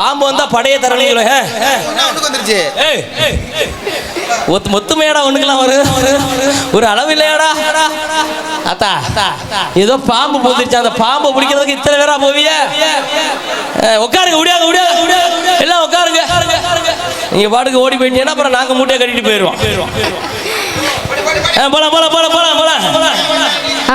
படைய தரணிங்களோ. ஒண்ணுக்கு வந்துருச்சு. ஒத்து மொத்தமேடா ஒண்ணுக்கெல்லாம் வரும் ஒரு அளவு இல்லையாடா? அத்தா ஏதோ பாம்பு போந்துருச்சு. அந்த பாம்பை பிடிக்கிறதுக்கு இத்தனை பேரா போவிய உட்காருங்க முடியாங்க முடியாது எல்லாம் உட்காருங்க. நீங்க பாட்டுக்கு ஓடி போயிட்டீங்கன்னா அப்புறம் நாங்க மூட்டையை கட்டிட்டு போயிடுவோம் போலாம் போலாம் போலாம் போலாம் போலாம்.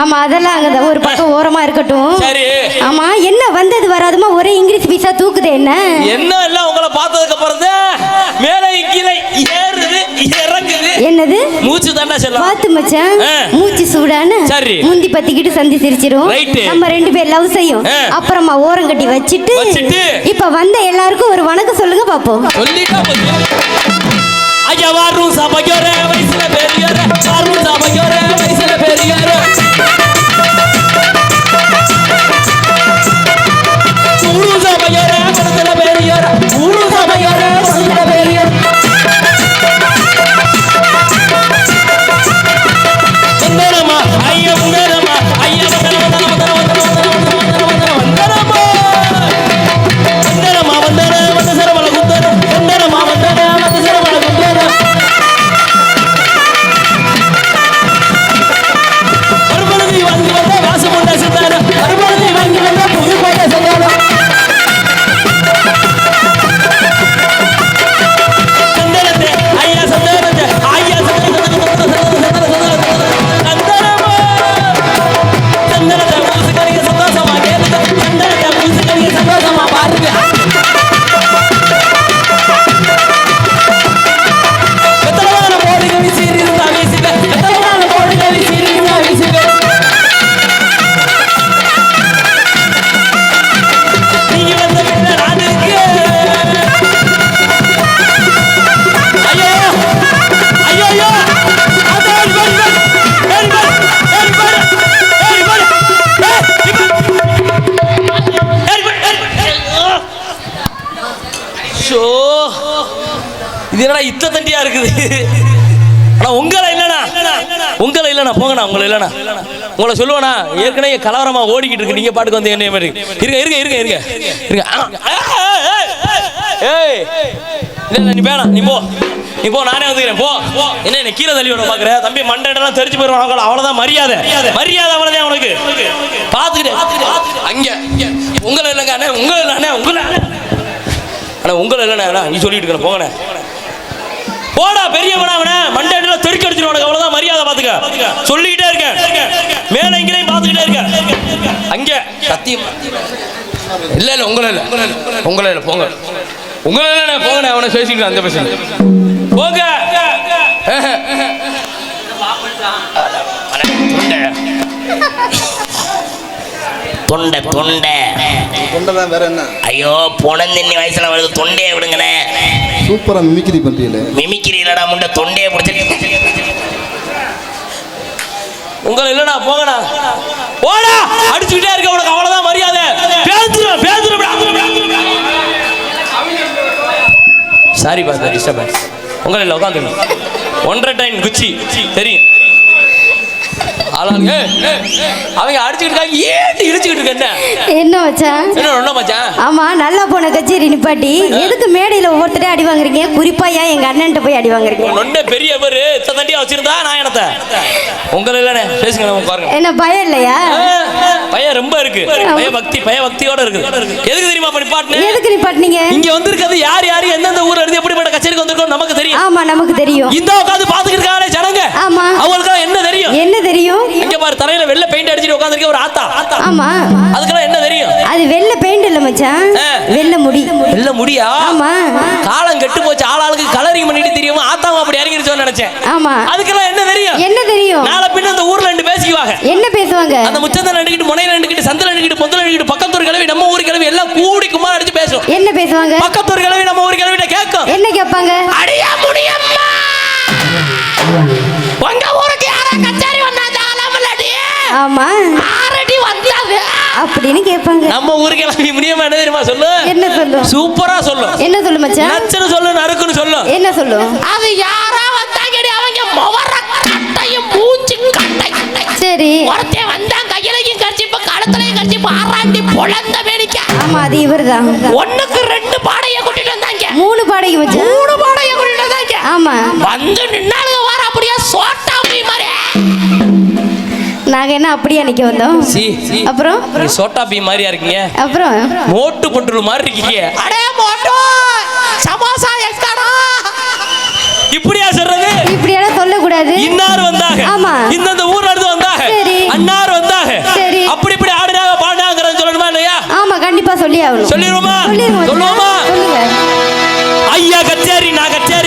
ஆமா அதெல்லாம் அங்க ஒரு பக்கம் ஓரமா இருக்கட்டும். சரி பீஸா தூக்குது என்ன என்ன எல்லாம் உங்களை பார்த்ததுக்கு அப்புறம் தான் மேலே கீழே ஏறுது இறங்குது என்னது மூச்சு தாண்டா செல்லம் பாத்து மச்சான். மூச்சு சூடான சரி. முந்தி பத்திக்கிட்டு சந்தி சிரிச்சிரும். நம்ம ரெண்டு பேர் லவ் செய்யும். அப்புறமா ஓரம் கட்டி வச்சிட்டு. இப்ப வந்த எல்லாருக்கும் ஒரு வணக்கம் சொல்லுங்க பாப்போம் சொல்லிட்டா ஐயா வாரும் சபையோர வயசுல இது தண்டியா இருக்குது. ஆனா உங்களை இல்லைண்ணா. உங்களை இல்லைண்ணா போங்கண்ணா உங்களை இல்லைண்ணா. உங்களை சொல்லுவேண்ணா ஏற்கனவே கலவரமா ஓடிக்கிட்டு இருக்கு. நீங்க பாட்டுக்கு வந்து என்ன மாதிரி. இருங்க இருங்க இருங்க இருங்க. இருங்க. ஏய் நீ வேணாம். நீ போ. நீ போ நானே வந்துக்கிறேன். போ. என்ன என்ன கீழே தள்ளி விட பாக்குற? தம்பி மண்டெல்லாம் தெரிஞ்சு போயிடும் அவங்கள அவ்வளவுதான் மரியாதை. மரியாதை அவ்வளவுதான் உனக்கு பாத்துக்கிட்டு. அங்க. உங்களை இல்லைங்க அண்ணே. உங்களை இல்லை உங்களை. அண்ணா உங்களை இல்லைண்ணே. நீ சொல்லிட்டு இருக்கேன் போங்கண்ணே. போடா பெரியவனா அவன. மண்டேல தெருக்கு அடிச்சிடும் உனக்கு அவ்வளவுதான் மரியாதை பாத்துக்க. சொல்லிக்கிட்டே இருக்கேன் மேல இங்கேயும் பாத்துக்கிட்டே இருக்கேன் அங்க. சத்தியம். இல்ல இல்ல உங்களை இல்ல. உங்களை இல்ல போங்க. உங்களை இல்ல போங்கண்ணே அவனை பேசிக்கிட்டு அந்த பேசுங்க. போங்க. தொண்டை தொண்டை. தொண்டை தான் வேற என்ன? ஐயோ பொணந்தின்னி வயசுல வருது தொண்டையை விடுங்கண்ணே சூப்பரா மிமிக்ரி பண்றீல மிமிக்ரி இல்லடா முண்டை தொண்டையை பிடிச்சிட்டு உங்களை இல்லடா போங்கடா. போடா! அடிச்சுக்கிட்டே இருக்க உனக்கு அவ்வளவுதான் மரியாதை. பேசுறேன் பேசுறேன் சாரி பா டிஸ்டர்பன்ஸ் உங்களை இல்லை உட்காந்துருங்க. ஒன்றரை டைம் குச்சி. தெரியும். அவங்க அடிச்சுக்கிட்டு இருக்காங்க. இருக்க என்ன? என்ன மச்சான்? என்ன ஒண்ணா மச்சான்? ஆமா நல்லா போன கச்சேரி நிப்பாட்டி. எதுக்கு மேடையில ஒவ்வொருத்தரே அடி வாங்குறீங்க? குறிப்பா ஏன் எங்க அண்ணன்ட்ட போய் அடி வாங்குறீங்க? நொண்ட பெரிய பேரு தண்டியா வச்சிருந்தா நான் என்னத்த? உங்களை இல்லைண்ணே பேசுங்க நம்ம பாருங்க. என்ன பயம் இல்லையா? பையன் ரொம்ப இருக்கு. பய பக்தி பய பக்தியோட இருக்கு. எதுக்கு தெரியுமா பாட்டு எதுக்கு நிப்பாட்டினீங்க? இங்க வந்திருக்கிறது யார் யார் எந்தெந்த ஊர்ல இருந்து எப்படிப்பட்ட கச்சேரிக்கு வந்திருக்கோம் நமக்கு தெரியும். ஆமா நமக்கு தெரியும். இந்த உட்காந்து பாத்துக்கிட்டு இருக்காங்களே ஜனங்க. ஆமா. அவங்களுக்கு என்ன தெரியும்? என்ன தெரியும்? பாரு தரையில வெள்ளை பெயிண்ட் அடிச்சிட்டு உட்காந்துருக்க ஒரு ஆத்தா. ஆத்தா ஆமா. அதுக்கெல்லாம் என்ன தெரியும்? அது வெள்ளை பெயிண்ட் இல்ல மச்சான். வெள்ளை முடி. வெள்ள முடியா? ஆமா. காலம் கெட்டு போச்சு ஆளாளுக்கு கலரிங் பண்ணிட்டு தெரியுமா? ஆத்தாவும் அப்படி இறங்கிருச்சோன்னு நினைச்சேன். ஆமா. அதுக்கெல்லாம் என்ன தெரியும்? என்ன தெரியும்? நாளை பின்ன அந்த ஊர்ல ரெண்டு பேசிக்குவாங்க. என்ன பேசுவாங்க? அந்த முச்சத்தை நண்டுக்கிட்டு முனையில நண்டுக்கிட்டு சந்தில நண்டுக்கிட்டு பொந்தல நண்டுக்கிட்டு பக்கத்தூர் கிளவி நம்ம ஊர் கிளவி எல்லாம் கூடி குமார் அடிச்சு பேசும். என்ன பேசுவாங்க? பக்கத்தூர் கிளவி நம்ம ஊர் கிளவிட்ட கேட்கும். என்ன கேட்பாங்க? அடியா முடியம்மா! ஆமா. ஆரடி வந்தாங்க அப்படின்னு கேட்பாங்க. நம்ம ஊர் கிளவி முடியாம என்ன தெரியுமா சொல்லு? என்ன சொல்லும் சூப்பரா சொல்லும் என்ன சொல்லு மச்சான்? நச்சுன்னு சொல்லு நறுக்குன்னு சொல்லும் என்ன சொல்லும் அது யாரா வந்தாங்கடி அவங்க முவர கட்டையும் மூச்சு கட்டை சரி. ஒருத்தன் வந்தான் கையிலையும் கடிச்சு இப்ப பக்கத்துலயும் கட்சி பாராண்டி பொழந்த மேடிக்க ஆமா அது இவர்தான். ஒண்ணுக்கு ரெண்டு பாடைய கூட்டிட்டு வந்தாங்க. மூணு பாடகி வச்சு? மூணு பாடைய கூட்டிட்டு வந்தாங்க. ஆமா. வந்து நின்னாலுங்க வார அப்படியே சோட்டா நாங்க என்ன அப்படியே நிக்க வந்தோம். சி அப்புறம்? நீ சோட்டா பீ மாதிரியா இருக்கீங்க? அப்புறம்? மோட்டு பட்டுரு மாதிரி இருக்கீங்க. அடே மோட்டோ! சமோசா எஸ்காடா! இப்படியா சொல்றது? இப்படியெல்லாம் சொல்லக்கூடாது. இன்னார் வந்தாக ஆமா. இந்தந்த ஊர்ல இருந்து வந்தாக சரி. அன்னார் வந்தாக சரி. அப்படி இப்படி ஆடுனாங்க பாடினாங்கிறது சொல்லணுமா இல்லையா? ஆமா கண்டிப்பா சொல்லி ஆகணும். சொல்லிடுவோமா? சொல்லுவோமா? ஐயா கச்சேரி நான் கச்சேரி.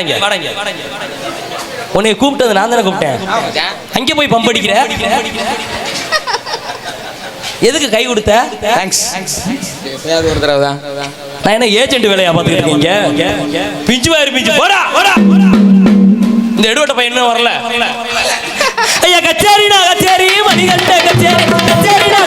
ஏய், ஏய், வாடா இங்க, வாடா இங்க. உன்னை கூப்பிட்டது நான் தானே கூப்பிட்டேன். அங்கே போய் பம்ப் அடிக்கிற? எதுக்கு கை கொடுத்த? தேங்க்ஸ் ஒரு தடவை தான். நான் என்ன ஏஜென்ட் வேலையா பார்த்துக்கிட்டு இருக்கீங்க? பிஞ்சு வாரு பிஞ்சு. போடா இந்த எடுவட்ட பையன் வரல. ஐயா கச்சேரிடா கச்சேரி மணிகண்ட கச்சேரி. கச்சேரிடா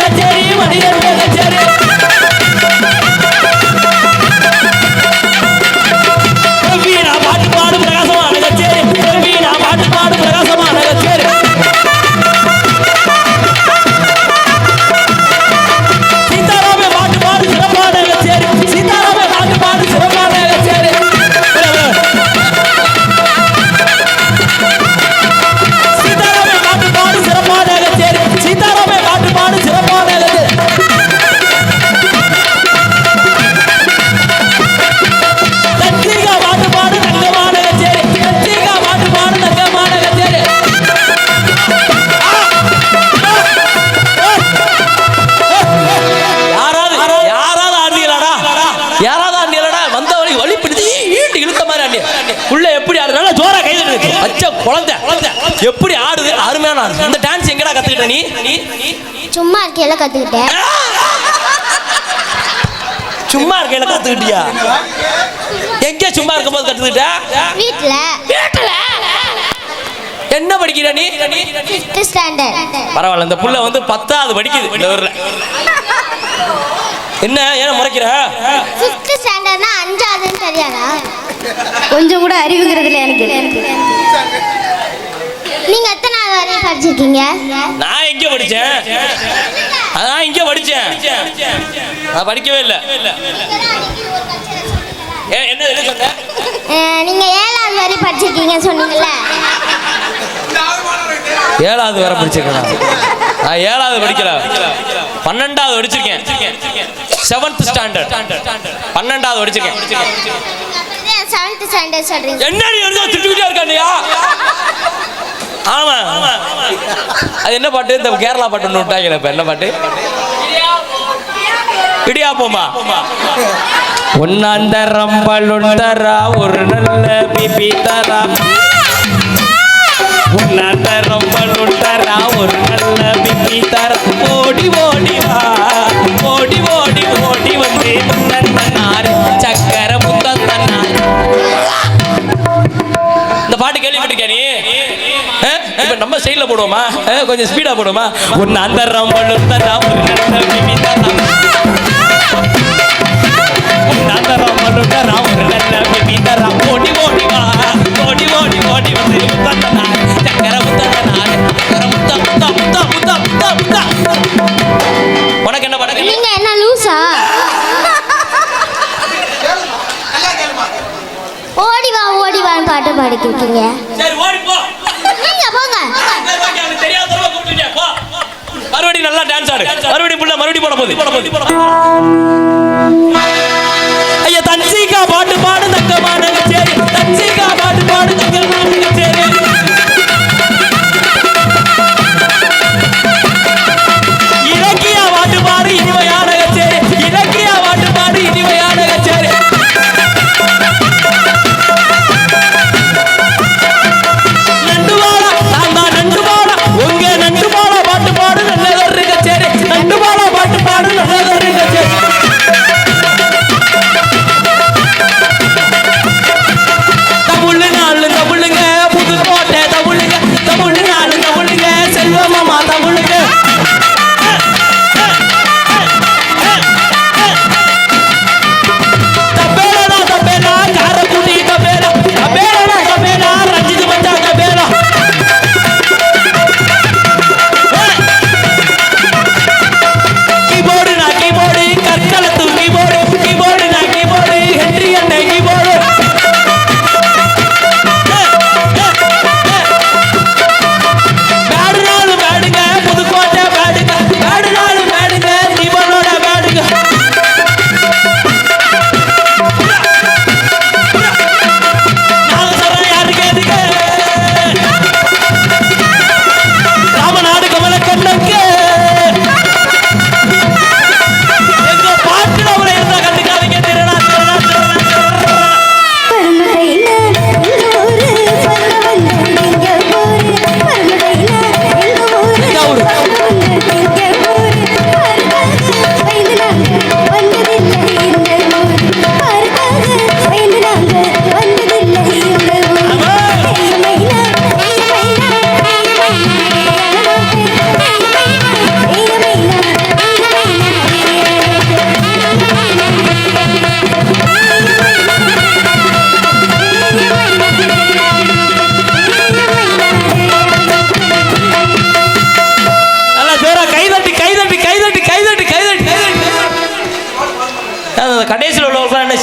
ஆடி உள்ள எப்படி ஆடுது நல்லா ஜோரா கை தட்டு அச்ச குழந்தை. எப்படி ஆடுது? அருமையான ஆடுது இந்த டான்ஸ் எங்கடா கத்துக்கிட்ட நீ? சும்மா இருக்கையில கத்துக்கிட்டேன். சும்மா இருக்கையில கத்துக்கிட்டியா? எங்க சும்மா இருக்கும்போது கத்துக்கிட்ட? வீட்ல. வீட்டுல? என்ன படிக்கிற நீ? ஃபிஃப்த் ஸ்டாண்டர்ட் பரவாயில்ல இந்த புள்ள வந்து பத்தாவது படிக்குது இந்த ஊர்ல. என்ன ஏன் முறைக்கிற? ஃபிஃப்த் ஸ்டாண்டர்ட்னா அஞ்சாவதுன்னு தெரியாதா? கொஞ்சம் கூட அறிவுங்கிறதுல எனக்கு. நீங்க எத்தனாவது வரையும் படிச்சிருக்கீங்க? நான் எங்க படிச்சேன்? அதான் இங்க படிச்சேன். நான் படிக்கவே இல்லை. ஏ, என்ன என்ன சொன்ன? அஹ், நீங்க ஏழாவது வரையும் படிச்சிருக்கீங்கன்னு சொன்னீங்கல்ல. ஏழாவது வரை படிச்சிருக்கேன் நான். ஏழாவது படிக்கல. பன்னெண்டாவது படிச்சிருக்கேன். செவன்த் ஸ்டாண்டர்ட் பன்னெண்டாவது படிச்சிருக்கேன். செவன்த் ஸ்டாண்டர்ட் சொல்றீங்க. என்ன நீ வந்து திட்டுக்கிட்டே இருக்காண்டியா ஆமா. அது என்ன பாட்டு? இந்த கேரளா பாட்டு ஒன்று விட்டாங்க இப்ப. என்ன பாட்டு? இடியாப்போமா ஒன்னாந்த ரம்பலுண்டரா ஒரு நல்ல பிபி தரா. ஒன்னாந்த ரம்பலுண்டரா ஒரு நல்ல பிபி தரா. ஓடி ஓடி வா. ஓடி ஓடி ஓடி வந்து முன்னாரு சக்க இப்ப நம்ம போடுவோமா? கொஞ்சம் ஸ்பீடாக போடுவோமா? ஒன்று அந்த ரம்பல் தரா மறுபடியும் புள்ள மறுபடியும் போட போகுது போட போகுது ஐயா தன்சிகா பாட்டு பாடு தங்கமான கச்சேரி தன்சிகா பாட்டு பாடு தங்கமான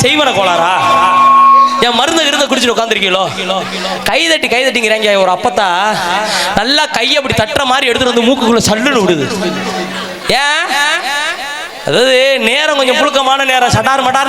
செய்வன கோளாரா என் மருந்து இருந்த குடிச்சு உட்காந்துருக்கீங்களோ கை தட்டி கை தட்டிங்கிறாங்க. ஒரு அப்பத்தா நல்லா கையை அப்படி தட்டுற மாதிரி எடுத்துட்டு வந்து மூக்குக்குள்ள சல்லுன்னு விடுது. ஏன்? அதாவது நேரம் கொஞ்சம் புழுக்கமான நேரம். சட்டார் மட்டார்